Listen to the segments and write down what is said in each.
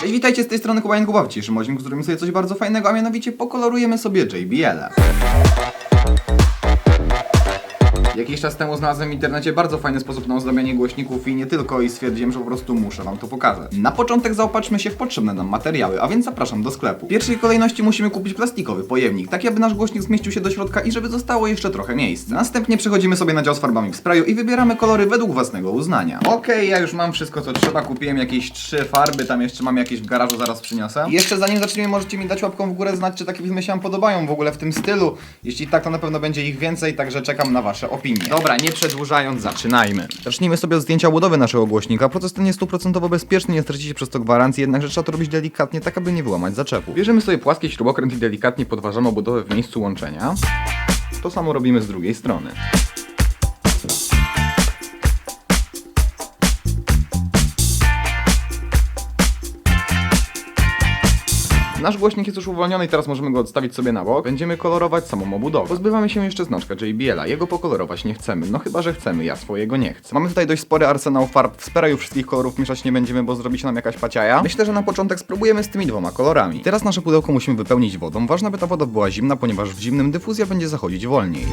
Cześć, witajcie z tej strony Kuba Kuba. W dzisiejszym odcinku zrobimy sobie coś bardzo fajnego, a mianowicie pokolorujemy sobie JBL. Jakiś czas temu znalazłem w internecie bardzo fajny sposób na ozdabianie głośników i nie tylko i stwierdziłem, że po prostu muszę wam to pokazać. Na początek zaopatrzmy się w potrzebne nam materiały, a więc zapraszam do sklepu. W pierwszej kolejności musimy kupić plastikowy pojemnik, tak aby nasz głośnik zmieścił się do środka i żeby zostało jeszcze trochę miejsca. Następnie przechodzimy sobie na dział z farbami w sprayu i wybieramy kolory według własnego uznania. Okej, ja już mam wszystko co trzeba, kupiłem jakieś trzy farby, tam jeszcze mam jakieś w garażu, zaraz przyniosę. I jeszcze zanim zaczniemy, możecie mi dać łapką w górę znać, czy takie filmy się wam podobają w ogóle w tym stylu. Jeśli tak, to na pewno będzie ich więcej, także czekam na wasze opinie. Dobra, nie przedłużając, zaczynajmy. Zacznijmy sobie od zdjęcia budowy naszego głośnika. Proces ten jest stuprocentowo bezpieczny, nie stracicie przez to gwarancji, jednakże trzeba to robić delikatnie, tak aby nie wyłamać zaczepu. Bierzemy sobie płaski śrubokręt i delikatnie podważamy obudowę w miejscu łączenia. To samo robimy z drugiej strony. Nasz głośnik jest już uwolniony i teraz możemy go odstawić sobie na bok. Będziemy kolorować samą obudowę. Pozbywamy się jeszcze znaczka JBL-a. Jego pokolorować nie chcemy. No chyba, że chcemy. Ja swojego nie chcę. Mamy tutaj dość spory arsenał farb. W speraju wszystkich kolorów mieszać nie będziemy, bo zrobi się nam jakaś paciaja. Myślę, że na początek spróbujemy z tymi dwoma kolorami. Teraz nasze pudełko musimy wypełnić wodą. Ważne, by ta woda była zimna, ponieważ w zimnym dyfuzja będzie zachodzić wolniej.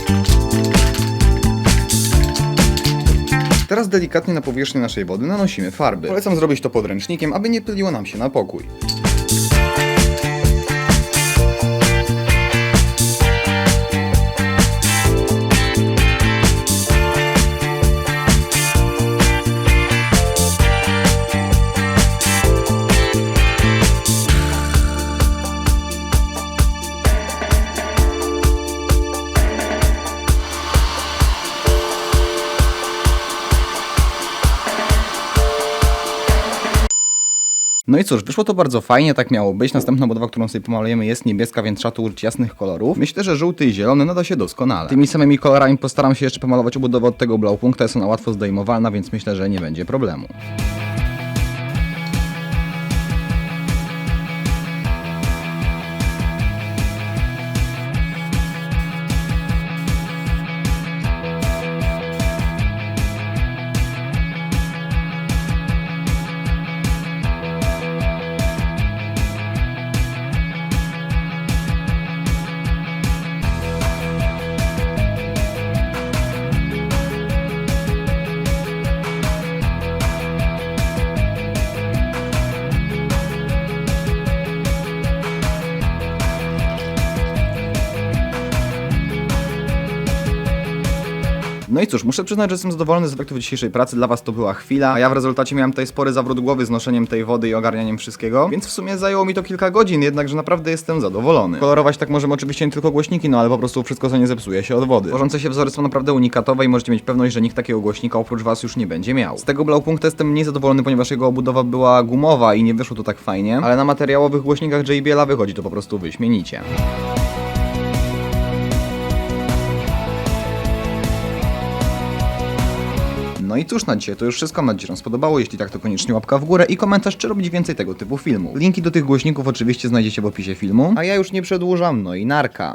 Teraz delikatnie na powierzchnię naszej wody nanosimy farby. Polecam zrobić to podręcznikiem, aby nie pyliło nam się na pokój. No i cóż, wyszło to bardzo fajnie, tak miało być. Następna budowa, którą sobie pomalujemy jest niebieska, więc trzeba tu użyć jasnych kolorów. Myślę, że żółty i zielony nada się doskonale. Tymi samymi kolorami postaram się jeszcze pomalować obudowę od tego blaupunkta, jest ona łatwo zdejmowalna, więc myślę, że nie będzie problemu. No i cóż, muszę przyznać, że jestem zadowolony z efektów dzisiejszej pracy. Dla was to była chwila, a ja w rezultacie miałem tutaj spory zawrót głowy z noszeniem tej wody i ogarnianiem wszystkiego, więc w sumie zajęło mi to kilka godzin, jednakże naprawdę jestem zadowolony. Kolorować tak możemy oczywiście nie tylko głośniki, no ale po prostu wszystko co nie zepsuje się od wody. Tworzące się wzory są naprawdę unikatowe i możecie mieć pewność, że nikt takiego głośnika oprócz was już nie będzie miał. Z tego blaupunktu jestem mniej zadowolony, ponieważ jego obudowa była gumowa i nie wyszło to tak fajnie, ale na materiałowych głośnikach JBL-a wychodzi to po prostu wyśmienicie. No i cóż na dzisiaj, to już wszystko. Mam nadzieję, że spodobało. Jeśli tak, to koniecznie łapka w górę i komentarz, czy robić więcej tego typu filmów. Linki do tych głośników oczywiście znajdziecie w opisie filmu. A ja już nie przedłużam, no i narka.